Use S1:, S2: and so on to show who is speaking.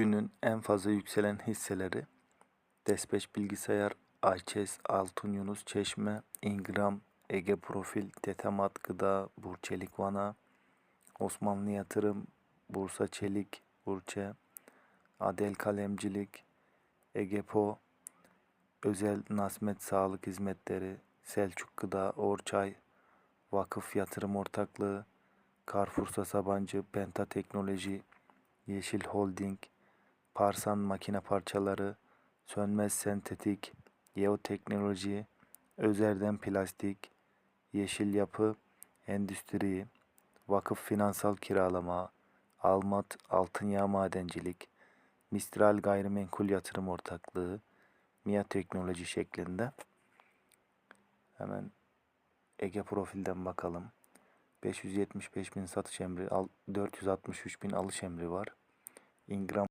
S1: Günün en fazla yükselen hisseleri Despeç Bilgisayar, Ayçes, Altın Yunus Çeşme, Ingram, Ege Profil, Tetemat Gıda, Burçelik Vana, Osmanlı Yatırım, Bursa Çelik, Burçe, Adel Kalemcilik, Egepo, Özel Nasmet Sağlık Hizmetleri, Selçuk Gıda, Orçay, Vakıf Yatırım Ortaklığı, Carrefour'sa Sabancı, Penta Teknoloji, Yeşil Holding, Parsan Makine Parçaları, Sönmez Sentetik, Yeoteknoloji, Özer'den Plastik, Yeşil Yapı, Endüstri, Vakıf Finansal Kiralama, Almat Altın Yağ Madencilik, Mistral Gayrimenkul Yatırım Ortaklığı, MIA Teknoloji şeklinde. Hemen Ege Profil'den bakalım. 575 bin satış emri, al- 463 bin alış emri var. Ingram